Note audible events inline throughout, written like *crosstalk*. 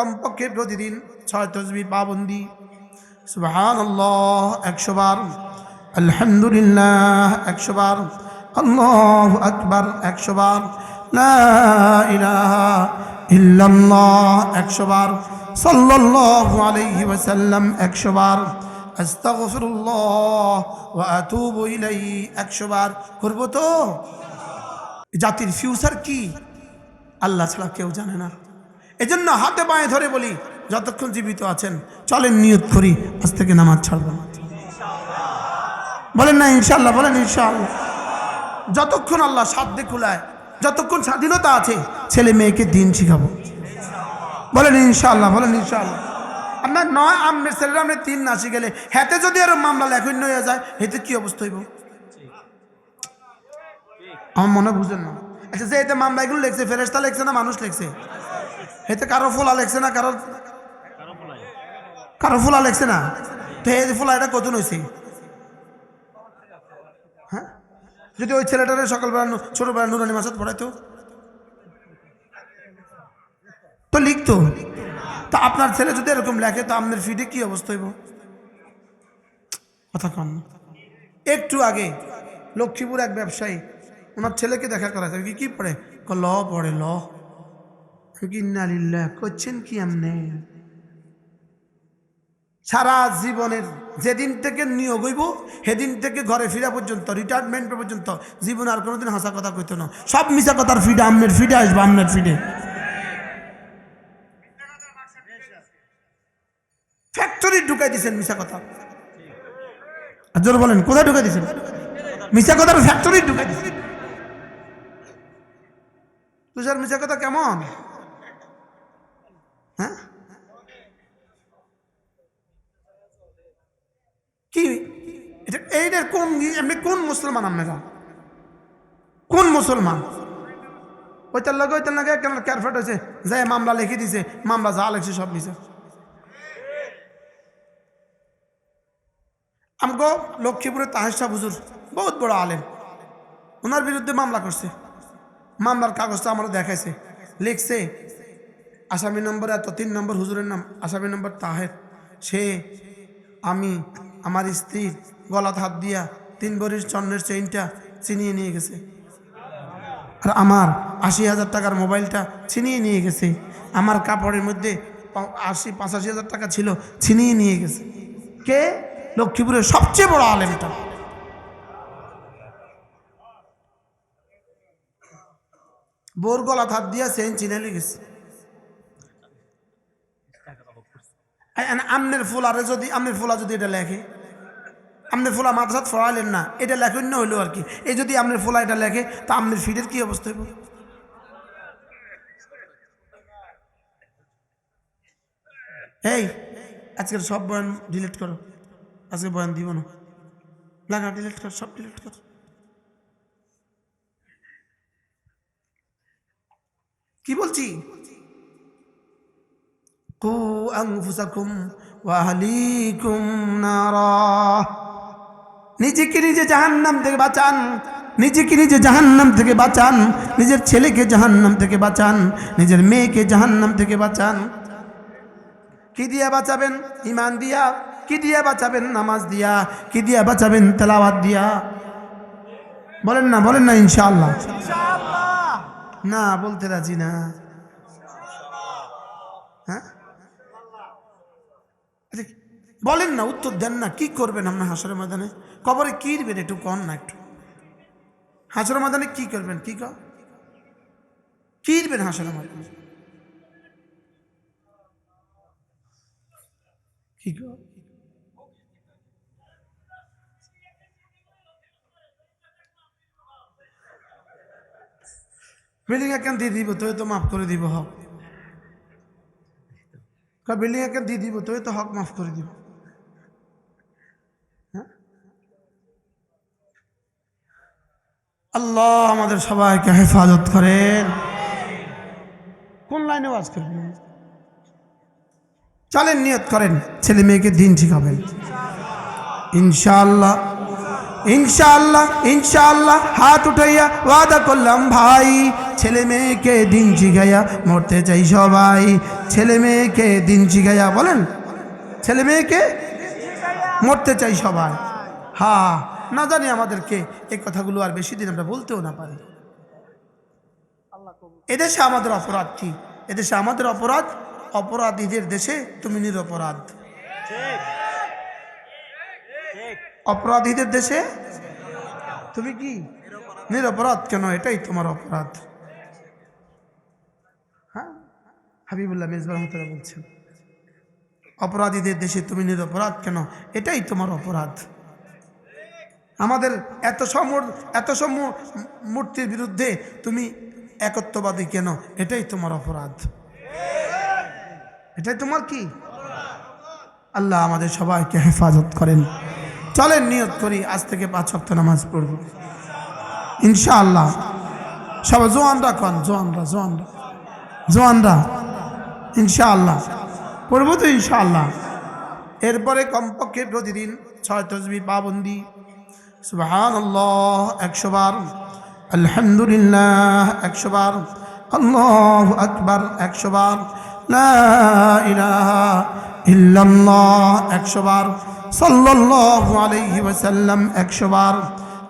কমপক্ষে প্রতিদিন ছয় তসবি পাবন্দি। সুবাহান আল্লাহ একশো বার। আলহামদুলিল্লাহ, একশো বার। আল্লাহ আকবার, একশো বার। ইল্লাল্লাহ, একশো বার। সাল্লাল্লাহু আলাইহি ওয়াসাল্লাম, একশো বার। আস্তাগফিরুল্লাহ ওয়া আতুবু ইলাইহি, একশো করব তো? জাতির ফিউচার কি? আল্লাহ ছাড়া কেউ জানে না। এজন্য হাতে পায়ে ধরে বলি, যতক্ষণ জীবিত আছেন, চলেন নিয়ত করি, আজ থেকে নামাজ ছাড়ব না। বলেন না ইনশাল্লাহ বলেন, ইনশাআল্লাহ। যতক্ষণ আল্লাহ সাধ্যে কুলায়, যতক্ষণ স্বাধীনতা আছে, ছেলে মেয়েকে দিন শিখাবো। বলেন, ইনশাআল্লাহ বলেন, ইনশাআল্লাহ। আপনার নয় আমের ছেলেরা আপনি তিন না শিখেলে হেতে যদি আরও মামলা লেখন হয়ে যায় হেতে কি অবস্থা হইব? আমার মনে বুঝেন না। আচ্ছা যে এতে মামলা এগুলো লেখছে ফেরেস্তা লেখছে না, মানুষ লেখছে? এতে কারও ফোলা লেখছে না, কারও কারও ফোলা লেখছে না। তো এই ফোলা এটা কতন হয়েছে হ্যাঁ? যদি ওই ছেলেটারে সকালবেলা ছোটবেলা নুরানি মাসাদ পড়াইতো? তো লিখতো। তো আপনার ছেলে যদি এরকম লেখে, তো আপনার ফিডে কি অবস্থা হইব? কথা কন। একটু আগে লক্ষ্মীপুর এক ব্যবসায়ী, ওনার ছেলেকে দেখা করাছে কি কি পড়ে? ল পড়ে, ল। করছেন কি আমনে সারা জীবনের যেদিন থেকে নিয়োগ হইব, সেদিন থেকে ঘরে ফিরা পর্যন্ত রিটায়ারমেন্ট পর্যন্ত জীবন আর কোনোদিন হাসা কথা কইতো না। সব মিশা কথার ফিডে আমনের ফিডে আসবে আমনের ফিডে। ফ্যাক্টরি ঢুকাই দিছেন মিশা কথা। জোর বলেন, কোথায় ঢুকাই দিছেন? মিশা কথার ফ্যাক্টরি ঢুকাই দিছেন। তুষার মিশা কথা কেমন? হ্যাঁ? কি? এইটার কোন, এমনি কোন মুসলমান আপনারা? কোন মুসলমান? ওইটার ওইটার কেন ক্যারফেট হয়েছে যাই মামলা লিখে দিছে, মামলা যা লেখছে সব মিশে আমগো লক্ষ্মীপুরের তাহেশা হুজুর, বহুত বড় আলেম। ওনার বিরুদ্ধে মামলা করছে। মামলার কাগজটা আমরা দেখাইছে, লিখছে। আসামি নম্বর এত, তিন নম্বর হুজুরের নাম, আসামি নম্বর তাহের। সে, আমি, আমার স্ত্রীর গলাত হাত দিয়া তিন বরির চন্নের চেইনটা ছিনিয়ে নিয়ে গেছে। আর আমার আশি হাজার টাকার মোবাইলটা ছিনিয়ে নিয়ে গেছে। আমার কাপড়ের মধ্যে আশি, পঁচাশি হাজার টাকা ছিল, ছিনিয়ে নিয়ে গেছে। কে? লক্ষ্মীপুরের সবচেয়ে বড় আলেমটা। বোর গলা হাত দিয়া চেইন চিনে লেগেছে আমনের ফুলারে যদি আমনের ফুলা যদি এটা লেখে আমনের ফুলা মাদ্রাসাত ফরাইলেন না, এটা লেখেন না হইল আর কি। এই যদি আমনের ফুলা এটা লেখে, তা আমনের ফিডের কি অবস্থা হইব? এই, আজকের সব বয়ান ডিলিট করো। আজকে বয়ান দিব না। লাগা ডিলিট কর, সব ডিলিট কর। কি বলছি? আনফুসাকুম ওয়া আহলিকুম নারা নিজেকে নিজে জাহান্নাম থেকে বাঁচান। নিজেকে নিজে জাহান্নাম থেকে বাঁচান। নিজের ছেলেকে জাহান্নাম থেকে বাঁচান। নিজের মেয়েকে জাহান্নাম থেকে বাঁচান। কি দিয়া বাঁচাবেন? ইমান দিয়া? কি দিয়া বাঁচাবেন? নামাজ দিয়া? কি দিয়া বাঁচাবেন? তেলাওয়াত দিয়া? বলেন না বলেন না ইনশাআল্লাহ। না বলতে রাজি না হ্যাঁ আচ্ছা, বলেন না, উত্তর দেন না, কি করবেন আপনার হাসরের ময়দানে? কবরে কি দিবেন একটু কন না একটু। হাসরের ময়দানে কি করবেন, কি কর কি দিবেন হাসরের ময়দানে? কি কর বিল্ডিং একখান দিয়ে দিব তুই তো মাফ করে দিব, হক। বিল্ডিং একখান দিয়ে দিব তুই তো হক মাফ করে দিব। আল্লাহ আমাদের সবাইকে হেফাজত করেন। কোন লাইনে ওয়াজ করবেন চলেন নিয়ত করেন, ছেলে মেয়েকে দিন শিখাবেন। ইনশাআল্লাহ ইনশাআল্লাহ ইনশাআল্লাহ, হাত উঠাইয়া ওয়াদা করলাম, ভাই, ছেলে মেয়েকে দিন শিখাইয়া মরতে চাই সবাই। ছেলে মেয়েকে দিন শিখাইয়া বলেন, ছেলে মেয়েকে মরতে চাই সবাই। হ্যাঁ না জানি আমাদেরকে এই কথাগুলো আর বেশি দিন আমরা বলতেও না পারি। এদেশে আমাদের অপরাধ কি? এদেশে আমাদের অপরাধ? অপরাধীদের দেশে তুমি নিরপরাধ। অপরাধীদের দেশে? তুমি কি? নিরপরাধ কেন? এটাই তোমার অপরাধ। হ্যাঁ? হাবিবুল্লাহ মেজবা রহমতুল্লাহ বলছেন অপরাধীদের দেশে তুমি নিরপরাধ কেন? এটাই তোমার অপরাধ। আমাদের এত সম এত সম, মূর্তির বিরুদ্ধে তুমি একত্ববাদী কেন? এটাই তোমার অপরাধ। এটাই তোমার কি? আল্লাহ আমাদের সবাইকে হেফাজত করেন। চলেন, নিয়ত করি, আজ থেকে পাঁচ সপ্ত নামাজ পড়ব। ইনশাআল্লাহ। সবাই জোয়ানরা কন জোয়ানরা জোয়ানরা জোয়ানরা ইনশাআল্লাহ। পড়ব তো ইনশাআল্লাহ। এরপরে কমপক্ষে প্রতিদিন ছয় তসবি পাবন্দি সুবহান আল্লাহ একশো বার আলহামদুলিল্লাহ একশো বার আল্লাহ আকবার একশো বার ইল্লাল্লাহ একশো বার সাল্লাল্লাহু আলাইহি ওয়াসাল্লাম একশো বার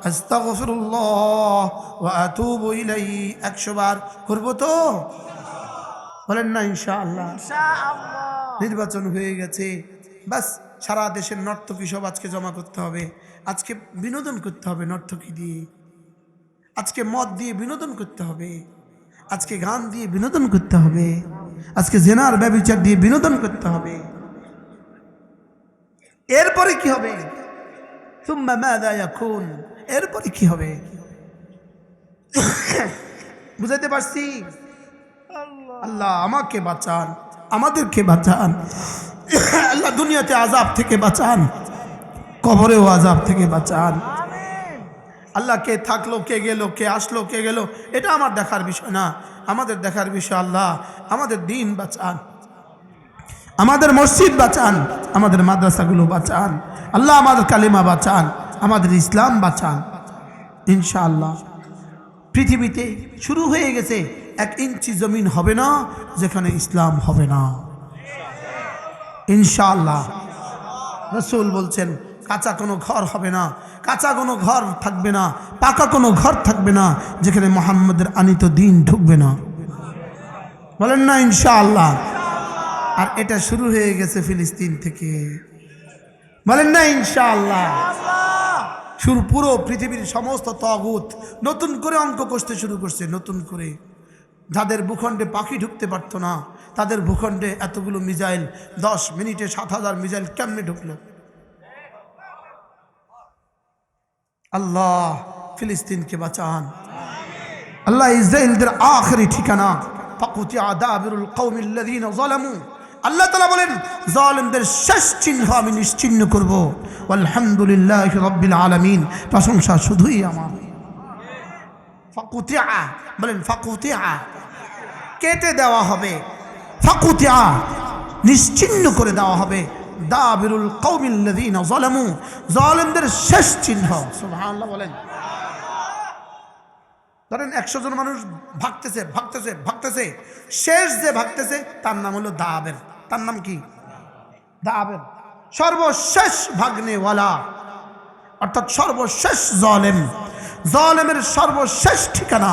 আস্তাগফিরুল্লাহ ওয়া আতুবু ইলাইহি একশো বার করব তো? বলেন না ইনশাআল্লাহ। নির্বাচন হয়ে গেছে। বাস। সারা দেশের নর্তকী সব আজকে জমা করতে হবে। আজকে বিনোদন করতে হবে নর্তকী দিয়ে। আজকে মদ দিয়ে বিনোদন করতে হবে। আজকে গান দিয়ে বিনোদন করতে হবে। আজকে জেনার ব্যবচার দিয়ে বিনোদন করতে হবে। এরপরে কি হবে? এরপরে কি হবে? বুঝাইতে পারছি? আল্লাহ আমাকে বাঁচান। আমাদেরকে বাঁচান। *coughs* আল্লাহ দুনিয়াতে আজাব থেকে বাঁচান কবরেও আজাব থেকে বাঁচান। আল্লাহ কে থাকল কে গেল কে আসলো কে গেল এটা আমার দেখার বিষয় না। আমাদের দেখার বিষয় আল্লাহ আমাদের দিন বাঁচান। আমাদের মসজিদ বাঁচান আমাদের মাদ্রাসাগুলো বাঁচান। আল্লাহ আমাদের কালিমা বাঁচান আমাদের ইসলাম বাঁচান। ইনশাআল্লাহ। পৃথিবীতে শুরু হয়ে গেছে এক ইঞ্চি জমিন হবে না যেখানে ইসলাম হবে না। ইনশাআল্লাহ। রসুল বলছেন, কাঁচা কোনো ঘর হবে না, কাঁচা কোনো ঘর থাকবে না, পাকা কোনো ঘর থাকবে না, যেখানে মোহাম্মদের আনিত দিন ঢুকবে না। বলেন না ইনশাআল্লাহ। আর এটা শুরু হয়ে গেছে ফিলিস্তিন থেকে। বলেন না ইনশাআল্লাহ। শুরু পুরো পৃথিবীর সমস্ত তগুত নতুন করে অঙ্ক কষতে শুরু করছে, নতুন করে। যাদের ভূখণ্ডে পাখি ঢুকতে পারতো না, তাদের ভূখণ্ডে এতগুলো মিজাইল দশ মিনিটে সাত হাজার মিজাইল কেমনে ঢুকলো? আল্লাহ, ফিলিস্তিনকে বাঁচান। আল্লাহ ইসরায়েলদের আখরি ঠিকানা। ফাকুতি আদাবিরুল কৌমিল্লাযীনা যালামু। আল্লাহ তাআলা বলেন, জালিমদের শেষ চিহ্ন আমি নিশ্চিহ্ন করব। আলহামদুলিল্লাহি রাব্বিল আলামিন। প্রশংসা শুধুই আমার। ফাকুতিয়া বলেন ফাকুতিয়া কেটে দেওয়া হবে। ফাকুতিয়া, নিশ্চিহ্ন করে দেওয়া হবে। দাবিরুল কৌমিল্লাযীনা যালামু, জালিমদের শেষ চিহ্ন। বলেন। ধরেন একশো জন মানুষ ভাগতেছে ভাগতেছে ভাগতেছে। শেষ যে ভাগতেছে, তার নাম হলো দাবের। তার নাম কি? দাবের। সর্বশেষ ভাগ্নেওয়ালা, অর্থাৎ সর্বশেষ জলেম। জলেমের সর্বশেষ ঠিকানা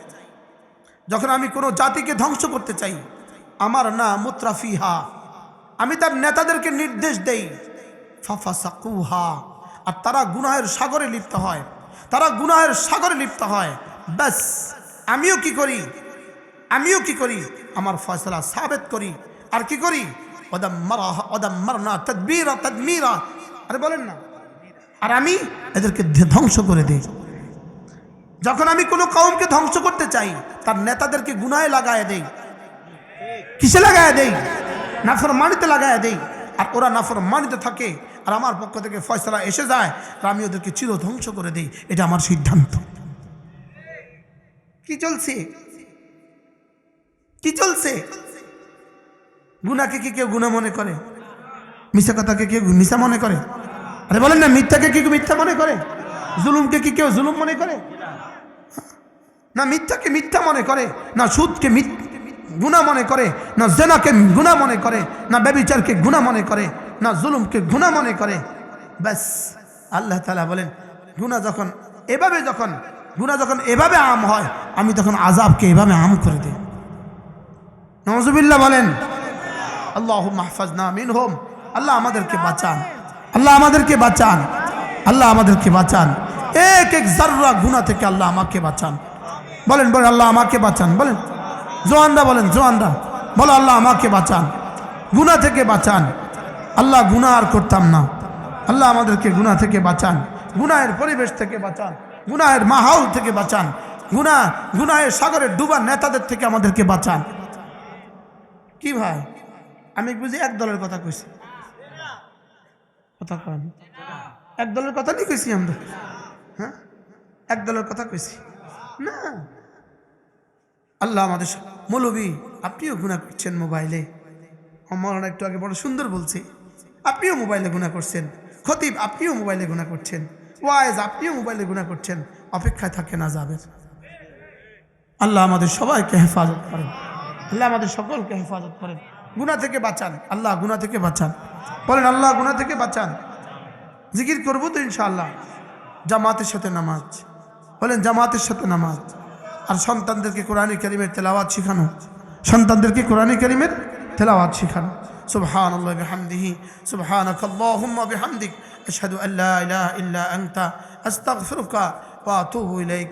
যখন আমি কোনো জাতিকে ধ্বংস করতে চাই, আমার না মুত্রাফিহা আমি তার নেতাদেরকে নির্দেশ দেই ফাফা সাকুহা আর তারা গুনাহের সাগরে লিপ্ত হয়, তারা গুনাহের সাগরে লিপ্ত হয়। ব্যাস, আমিও কি করি? আমিও কি করি? আমার ফয়সলা সাবেত করি। আর কি করি? ওদাম মারা ওদাম মারনা তদবিরা তদমিরা। আরে বলেন না। আর আমি এদেরকে ধ্বংস করে দিই। যখন আমি কোনো কৌমকে ধ্বংস করতে চাই, তার নেতাদেরকে গুনায় লাগায় দেই। কিসে লাগায় দেই? নাফর মানিতে লাগায় দেই। আর ওরা নাফর মানিতে থাকে, আর আমার পক্ষ থেকে ফয়সলা এসে যায়, আর আমি ওদেরকে চির ধ্বংস করে দিই। এটা আমার সিদ্ধান্ত। কি চলছে? কি চলছে? গুনাকে কি কেউ গুণা মনে করে? মিথ্যা কথাকে কেউ মিথ্যা মনে করে? আরে বলেন না, মিথ্যাকে কি মিথ্যা মনে করে? জুলুমকে কি কেউ জুলুম মনে করে? না মিথ্যাকে মিথ্যা মনে করে, না সুদকে গুণা মনে করে, না জেনাকে গুণা মনে করে, না ব্যবিচারকে গুণা মনে করে, না জুলুমকে গুণা মনে করে। ব্যাস, আল্লাহ তালা বলেন, গুণা যখন এভাবে যখন, গুণা যখন এভাবে আম হয়, আমি তখন আজাবকে এভাবে আম করে দিই। নজুবিল্লা বলেন আল্লাহ মাহফাজ না মিন হোম আল্লাহ আমাদেরকে বাঁচান, আল্লাহ আমাদেরকে বাঁচান। আল্লাহ আমাদেরকে বাঁচান। এক এক জাররা গুণা থেকে আল্লাহ আমাকে বাঁচান। বলেন বলেন, আল্লাহ আমাকে বাঁচান, বলেন। জোয়ানরা বলেন, জোয়ানরা, বলো, আল্লাহ আমাকে বাঁচান। গুণা থেকে বাঁচান। আল্লাহ গুণা আর করতাম না। আল্লাহ আমাদেরকে গুণা থেকে বাঁচান। গুনাহের পরিবেশ থেকে বাঁচান। গুনাহের মাহাউল থেকে বাঁচান। গুণা গুনাহের সাগরে ডুবার নেতাদের থেকে আমাদেরকে বাঁচান। কি ভাই? আমি বুঝি এক দলের কথা কইছি। কথা কন। এক দলের কথা নিয়ে কইছি আমরা? হ্যাঁ? এক দলের কথা কইছি। না। আল্লাহ আমাদের মৌলবী, আপনিও গুণা করছেন মোবাইলে। আমার একটু আগে বড় সুন্দর বলছে। আপনিও মোবাইলে গুণা করছেন। খতিব, আপনিও মোবাইলে গুণা করছেন। ওয়াইজ আপনিও মোবাইলে গুণা করছেন। অপেক্ষায় থাকে না যাবে আল্লাহ আমাদের সবাইকে হেফাজত করেন। আল্লাহ আমাদের সকলকে হেফাজত করেন। গুণা থেকে বাঁচান। আল্লাহ গুণা থেকে বাঁচান। বলেন, আল্লাহ গুণা থেকে বাঁচান। জিকির করবো তো ইনশাআল্লাহ জামাতের সাথে নামাজ বলেন জামাতের সাথে নামাজ আর সন্তানদেরকে কোরআনী করিমের তেলাওয়াত শেখানো সন্তানদেরকে কোরআনী করিমের তেলাওয়াত শেখানো سبحان الله بحمده سبحانك اللهم بحمدك أشهد أن لا إله إلا أنت أستغفرك وأتوب إليك